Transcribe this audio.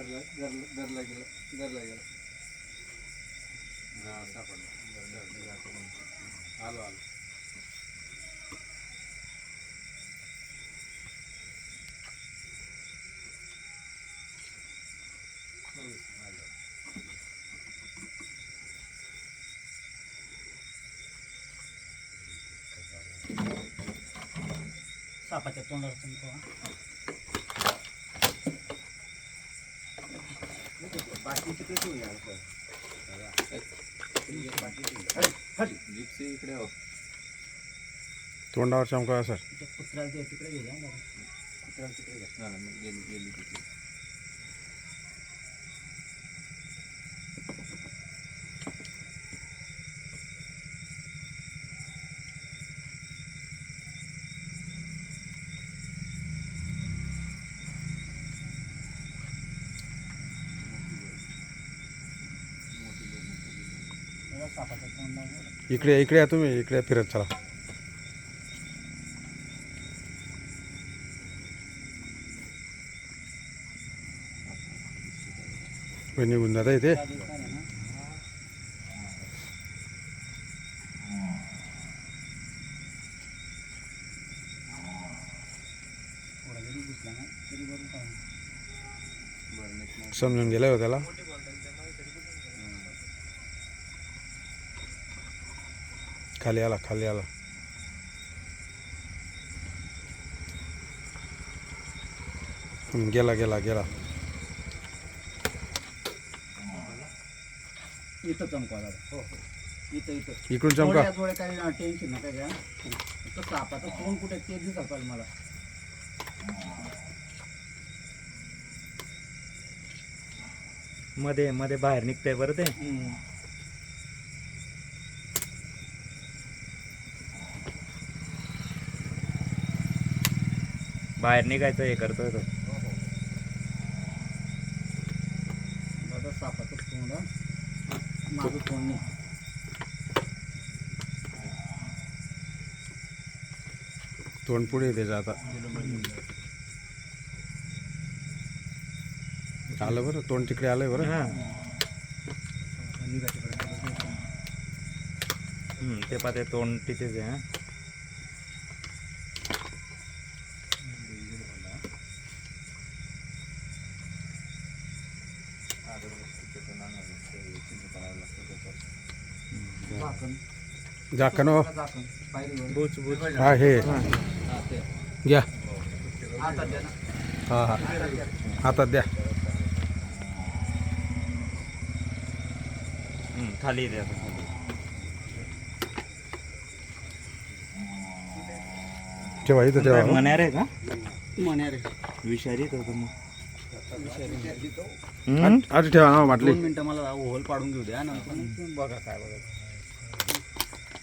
घरला घरला घरला गेला घरला गेला हा सापडला आलो आलो सापाच्या तोंडावर हो. चमका सर इकडे इकडे या तुम्ही इकडे फिरत चला. निघून जाता इथे? समजून गेलं हो त्याला? खाली आला खाली आला. गेला गेला गेला. इथं चमकवा दादा. हो हो. इथं इथं. इकडून चमका. थोड्या थोड्या काही टेन्शन नका घ्या. तर सापाचं तोंड कुठे ते दिसत पाहिजे मला. मध्ये मध्ये बाहेर निघतंय बरं ते. बाहेर निघायचं हे करतोय तो. दादा सापाचं तोंड हं. माझं तोंड नाही. तोंड पुढे त्याचं आता. आलं बरं तोंड तिकडे आलंय बरं. हा. हम्म, ते पाहते तोंड तिथेच आहे झाकण. झाकण हो. झाकण पायरीवर. बुच बुच हा हे हा. ते. घ्या. आता द्या ना. हा हा. हातात द्या. हम्म, खाली दे आता. खाली. ठेवा इथं काय ठेवा. मण्यार आहे का? रे विषारी तो मग? दोन? आधी ठेवा ना बाटली मिनिटं मला होल पाडून घेऊ द्या नंतर बघा काय बघा